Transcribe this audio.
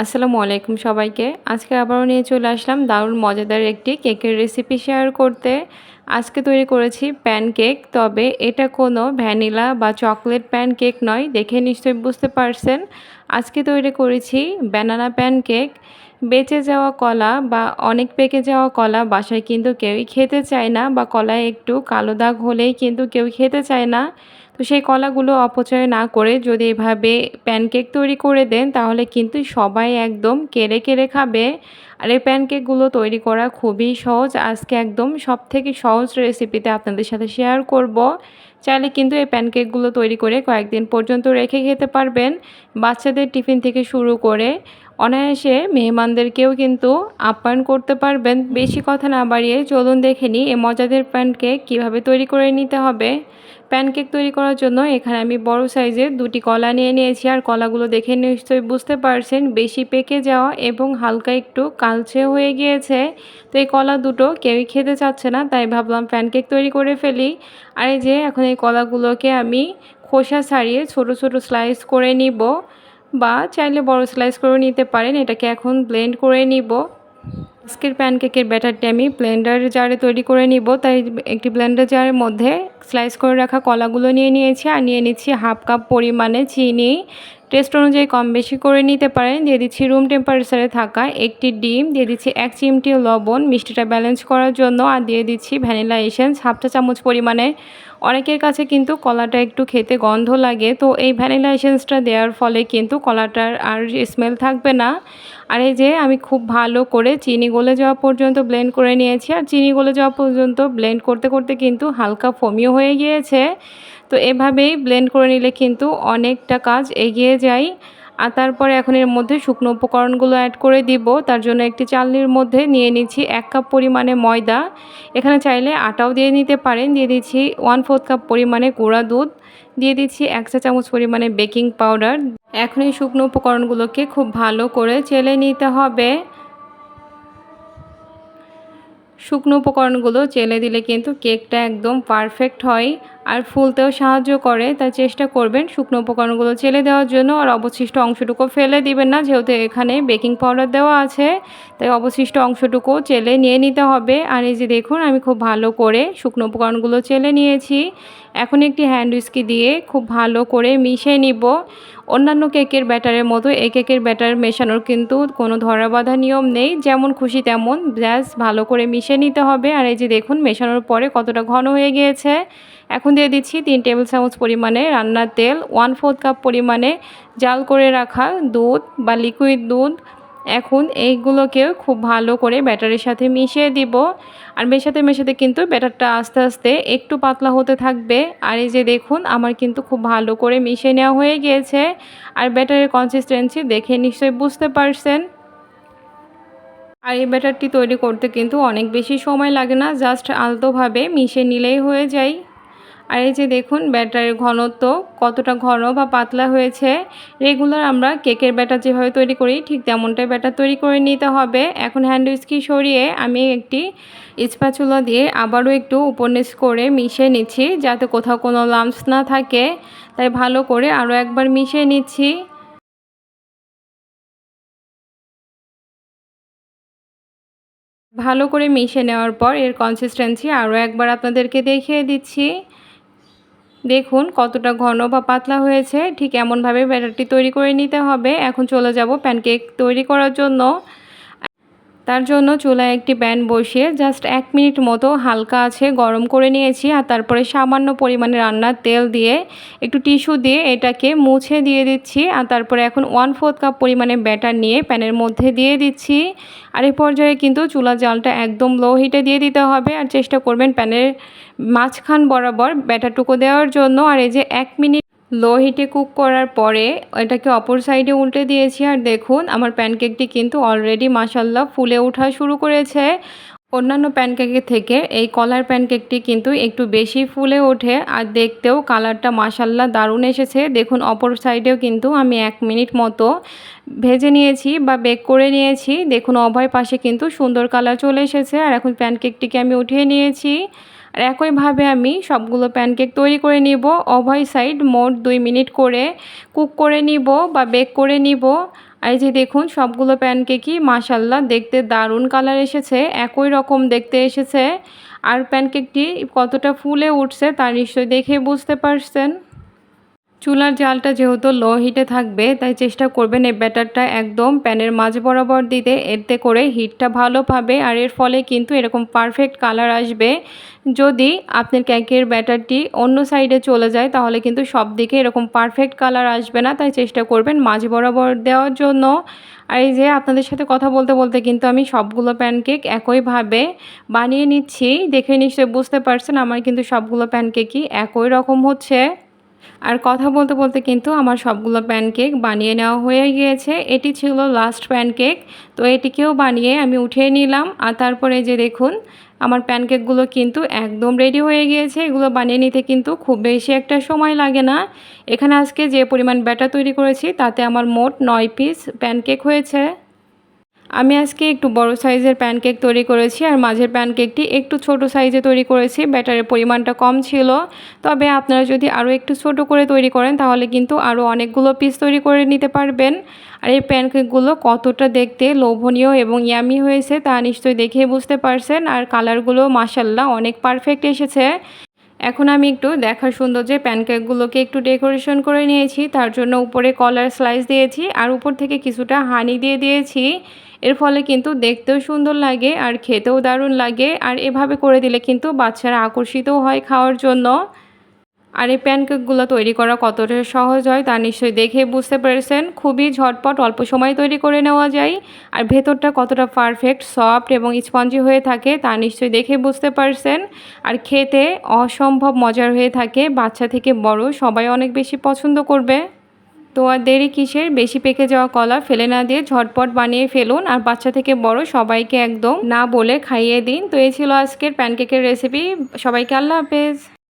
আসসালামু আলাইকুম সবাইকে। আজকে আবারও নিয়ে চলে আসলাম দারুণ মজাদার একটি কেকের রেসিপি শেয়ার করতে। আজকে তৈরি করেছি প্যানকেক, তবে এটা কোনো ভ্যানিলা বা চকলেট প্যানকেক নয়, দেখে নিশ্চয়ই বুঝতে পারছেন। আজকে তৈরি করেছি ব্যানানা প্যানকেক। বেঁচে যাওয়া কলা বা অনেক পেকে যাওয়া কলা বাসায় কিন্তু কেউই খেতে চায় না বা কলায় একটু কালো দাগ হলেই কিন্তু কেউ খেতে চায় না। তো সেই কলাগুলো অপচয় না করে যদি এভাবে প্যানকেক তৈরি করে দেন, তাহলে কিন্তু সবাই একদম কেড়ে কেড়ে খাবে। আর এই প্যানকেকগুলো তৈরি করা খুবই সহজ। আজকে একদম সব থেকে সহজ রেসিপিতে আপনাদের সাথে শেয়ার করব। চাইলে কিন্তু এই প্যানকেকগুলো তৈরি করে কয়েকদিন পর্যন্ত রেখে খেতে পারবেন। বাচ্চাদের টিফিন থেকে শুরু করে অনায়াসে মেহমানদেরকেও কিন্তু আপ্যায়ন করতে পারবেন। বেশি কথা না বাড়িয়ে চলুন দেখে নিই এই মজাদের প্যানকেক কীভাবে তৈরি করে নিতে হবে। প্যানকেক তৈরি করার জন্য এখানে আমি বড় সাইজের দুটি কলা নিয়ে নিয়েছি আর কলাগুলো দেখে নিশ্চয়ই বুঝতে পারছেন বেশি পেকে যাওয়া এবং হালকা একটু কালচে হয়ে গিয়েছে। তো এই কলা দুটো কেউই খেতে চাচ্ছে না, তাই ভাবলাম প্যানকেক তৈরি করে ফেলি। আর এই যে এখন এই কলাগুলোকে আমি খোসা ছাড়িয়ে ছোট ছোট স্লাইস করে নিব। বা চাইলে বড় স্লাইস করে নিতে পারেন। এটাকে এখন ব্লেন্ড করে নিব। আজকের প্যানকেকের ব্যাটারটি আমি ব্লেন্ডার জারে তৈরি করে নিব। তাই একটি ব্লেন্ডার জারের মধ্যে স্লাইস করে রাখা কলাগুলো নিয়ে নিয়েছি। আর নিয়ে নিচ্ছি হাফ কাপ পরিমাণে চিনি। টেস্ট অনুযায়ী কম বেশি করে নিতে পারেন। দিয়ে দিচ্ছি রুম টেম্পারেচারে থাকা একটি ডিম, দিয়ে দিচ্ছি এক চিমটি লবণ, মিষ্টিটা ব্যালেন্স করার জন্য, আর দিয়ে দিচ্ছি ভ্যানিলা এসেন্স হাফটা চামচ পরিমাণে। অনেকের কাছে কিন্তু কলাটা একটু খেতে গন্ধ লাগে, তো এই ভ্যানিলা এসেন্সটা দেওয়ার ফলে কিন্তু কলাটার আর স্মেল থাকবে না। আর এই যে আমি খুব ভালো করে চিনি গলে যাওয়া পর্যন্ত ব্লেন্ড করে নিয়েছি, আর চিনি গলে যাওয়া পর্যন্ত ব্লেন্ড করতে করতে কিন্তু হালকা ফমিও হয়ে গিয়েছে। তো এভাবেই ব্লেন্ড করে নিলে কিন্তু অনেকটা কাজ এগিয়ে যায়। আর তারপরে এখন এর মধ্যে শুকনো উপকরণগুলো অ্যাড করে দিব। তার জন্য একটি চালনির মধ্যে নিয়ে নিচ্ছি এক কাপ পরিমাণে ময়দা। এখানে চাইলে আটাও দিয়ে নিতে পারেন। দিয়ে দিচ্ছি ওয়ান ফোর্থ কাপ পরিমাণে গুঁড়া দুধ। দিয়ে দিচ্ছি এক চা চামচ পরিমাণে বেকিং পাউডার এখন এই শুকনো উপকরণগুলোকে খুব ভালো করে চেলে নিতে হবে। শুকনো উপকরণগুলো চেলে দিলে কিন্তু কেকটা একদম পারফেক্ট হয়। আর ফুলতেও সাহায্য করে, তাই চেষ্টা করবেন শুকনো উপকরণগুলো চেলে দেওয়ার জন্য। আর অবশিষ্ট অংশটুকু ফেলে দিবেন না, যেহেতু এখানে বেকিং পাউডার দেওয়া আছে, তাই অবশিষ্ট অংশটুকু চেলে নিয়ে নিতে হবে। আর এই যে দেখুন, আমি খুব ভালো করে শুকনো উপকরণগুলো চেলে নিয়েছি। এখন একটি হ্যান্ড উইস্কি দিয়ে খুব ভালো করে মিশিয়ে নিব। অন্যান্য কেকের ব্যাটারের মতো, এই কেকের ব্যাটার মেশানোর কিন্তু কোনো ধরা বাঁধা নিয়ম নেই। যেমন খুশি তেমন, ব্যাস ভালো করে মিশিয়ে নিতে হবে। আর এই যে দেখুন, মেশানোর পরে কতটা ঘন হয়ে গিয়েছে। এখন দিয়ে দিচ্ছি তিন টেবিল চামচ পরিমাণে রান্নার তেল ওয়ান ফোর্থ কাপ পরিমাণে জাল করে রাখা দুধ বা লিকুইড দুধ। এখন এইগুলোকেও খুব ভালো করে ব্যাটারের সাথে মিশিয়ে দিব। আর মেশাতে মেশাতে কিন্তু ব্যাটারটা আস্তে আস্তে একটু পাতলা হতে থাকবে। আর এই যে দেখুন, আমার কিন্তু খুব ভালো করে মিশিয়ে নেওয়া হয়ে গিয়েছে। আর ব্যাটারের কনসিস্টেন্সি দেখে নিশ্চয়ই বুঝতে পারছেন। আর এই ব্যাটারটি তৈরি করতে কিন্তু অনেক বেশি সময় লাগে না, জাস্ট আলতোভাবে মিশে নিলেই হয়ে যায়। আর এই যে দেখুন ব্যাটারের ঘনত্ব কতটা ঘন বা পাতলা হয়েছে, রেগুলার আমরা কেকের ব্যাটার যেভাবে তৈরি করি, ঠিক তেমনটাই ব্যাটার তৈরি করে নিতে হবে। এখন হ্যান্ড উইস্কি সরিয়ে আমি একটি ইস্পাচুলা দিয়ে আবারও একটু উপন্যাস করে মিশিয়ে নিচ্ছি, যাতে কোথাও কোনো লাম্পস না থাকে। তাই ভালো করে আরও একবার মিশিয়ে নিচ্ছি। ভালো করে মিশে নেওয়ার পর এর কনসিস্টেন্সি আরও একবার আপনাদেরকে দেখিয়ে দিচ্ছি। দেখুন, কতটা ঘন বা পাতলা হয়েছে, ঠিক এমনভাবে ব্যাটারটি তৈরি করে নিতে হবে। এখন চলে যাব প্যানকেক তৈরি করার জন্য। তার জন্য চুলায় একটি প্যান বসিয়ে জাস্ট এক মিনিট মতো হালকা আছে গরম করে নিয়েছি আর তারপরে সামান্য পরিমাণে রান্নার তেল দিয়ে একটু টিস্যু দিয়ে এটাকে মুছে দিয়ে দিচ্ছি আর তারপরে এখন ওয়ান ফোর্থ কাপ পরিমাণে ব্যাটার নিয়ে প্যানের মধ্যে দিয়ে দিচ্ছি। আর এই পর্যায়ে কিন্তু চুলা জালটা একদম লো হিটে দিয়ে দিতে হবে আর চেষ্টা করবেন প্যানের মাঝখান বরাবর ব্যাটারটুকু দেওয়ার জন্য। আর এই যে এক মিনিট লো হিটে কুক করার পরে এটাকে অপর সাইডে উল্টে দিয়েছি আর দেখুন, আমার প্যানকেকটি কিন্তু অলরেডি মাসাল্লাহ ফুলে ওঠা শুরু করেছে। অন্যান্য প্যানকেকের থেকে এই কলার প্যানকেকটি কিন্তু একটু বেশি ফুলে ওঠে আর দেখতেও কালারটা মাসাল্লাহ দারুণ এসেছে। দেখুন, অপর সাইডেও কিন্তু আমি এক মিনিট মতো ভেজে নিয়েছি বা বেক করে নিয়েছি। দেখুন অভয় পাশে কিন্তু সুন্দর কালার চলে এসেছে আর এখন প্যানকেকটিকে আমি উঠিয়ে নিয়েছি। আর একইভাবে আমি সবগুলো প্যানকেক তৈরি করে নিব। অভয় সাইড মোট দুই মিনিট করে কুক করে নিব বা বেক করে নিব। এই যে দেখুন, সবগুলো প্যানকেকই মাসাল্লা দেখতে দারুণ কালার এসেছে, একই রকম দেখতে এসেছে। আর প্যানকেকটি কতটা ফুলে উঠছে তা নিশ্চয়ই দেখে বুঝতে পারছেন। চুলার জালটা যেহেতু লো হিটে থাকবে, তাই চেষ্টা করবেন এই ব্যাটারটা একদম প্যানের মাঝ বরাবর দিতে। এতে করে হিটটা ভালো পাবে আর এর ফলে কিন্তু এরকম পারফেক্ট কালার আসবে। যদি আপনার কেকের ব্যাটারটি অন্য সাইডে চলে যায়, তাহলে কিন্তু সব দিকে এরকম পারফেক্ট কালার আসবে না। তাই চেষ্টা করবেন মাঝ বরাবর দেওয়ার জন্য। আর এই যে আপনাদের সাথে কথা বলতে বলতে কিন্তু আমি সবগুলো প্যানকেক একইভাবে বানিয়ে নিচ্ছি। দেখে নিশ্চয়ই বুঝতে পারছেন, আমার কিন্তু সবগুলো প্যানকেকই একই রকম হচ্ছে। আর কথা বলতে বলতে কিন্তু আমার সবগুলো প্যানকেক বানিয়ে নেওয়া হয়ে গিয়েছে। এটি ছিল লাস্ট প্যানকেক তো এটিকেও বানিয়ে আমি উঠিয়ে নিলাম। আর তারপরে যে দেখুন, আমার প্যানকেকগুলো কিন্তু একদম রেডি হয়ে গিয়েছে। এগুলো বানিয়ে নিতে কিন্তু খুব বেশি একটা সময় লাগে না। এখানে আজকে যে পরিমাণ ব্যাটার তৈরি করেছি, তাতে আমার মোট নয় পিস প্যানকেক হয়েছে। আমি আজকে একটু বড় সাইজের প্যানকেক তৈরি করেছি আর মাঝের প্যানকেকটি একটু ছোট সাইজে তৈরি করেছি। ব্যাটারের পরিমাণটা কম ছিল। তবে আপনারা যদি আরও একটু ছোট করে তৈরি করেন, তাহলে কিন্তু আরও অনেকগুলো পিস তৈরি করে নিতে পারবেন। আর এই প্যানকেকগুলো কতটা দেখতে লোভনীয় এবং ইয়ামি হয়েছে তা নিশ্চয়ই দেখে বুঝতে পারছেন। আর কালারগুলো মাসাল্লাহ অনেক পারফেক্ট এসেছে। এখন আমি একটু দেখার সুন্দর যে প্যানকেকগুলোকে একটু ডেকোরেশন করে নিয়েছি, তার জন্য উপরে কলার স্লাইস দিয়েছি আর উপর থেকে কিছুটা হানি দিয়ে দিয়েছি। এর ফলে কিন্তু দেখতেও সুন্দর লাগে আর খেতেও দারুণ লাগে আর এভাবে করে দিলে কিন্তু বাচ্চারা আকর্ষিতও হয় খাওয়ার জন্য। আর এই প্যানকেকগুলো তৈরি করা কতটা সহজ হয় তা নিশ্চয়ই দেখে বুঝতে পেরেছেন। খুবই ঝটপট অল্প সময় তৈরি করে নেওয়া যায়। আর ভেতরটা কতটা পারফেক্ট সফট এবং স্পঞ্জি হয়ে থাকে তা নিশ্চয়ই দেখে বুঝতে পারছেন। আর খেতে অসম্ভব মজার হয়ে থাকে, বাচ্চা থেকে বড় সবাই অনেক বেশি পছন্দ করবে। তো আর দেরি কিসের? বেশি পেকে যাওয়া কলা ফেলে না দিয়ে ঝটপট বানিয়ে ফেলুন আর বাচ্চা থেকে বড় সবাইকে একদম না বলে খাইয়ে দিন। তো এই ছিল আজকের প্যানকেকের রেসিপি সবাইকে আল্লাহ হাফেজ।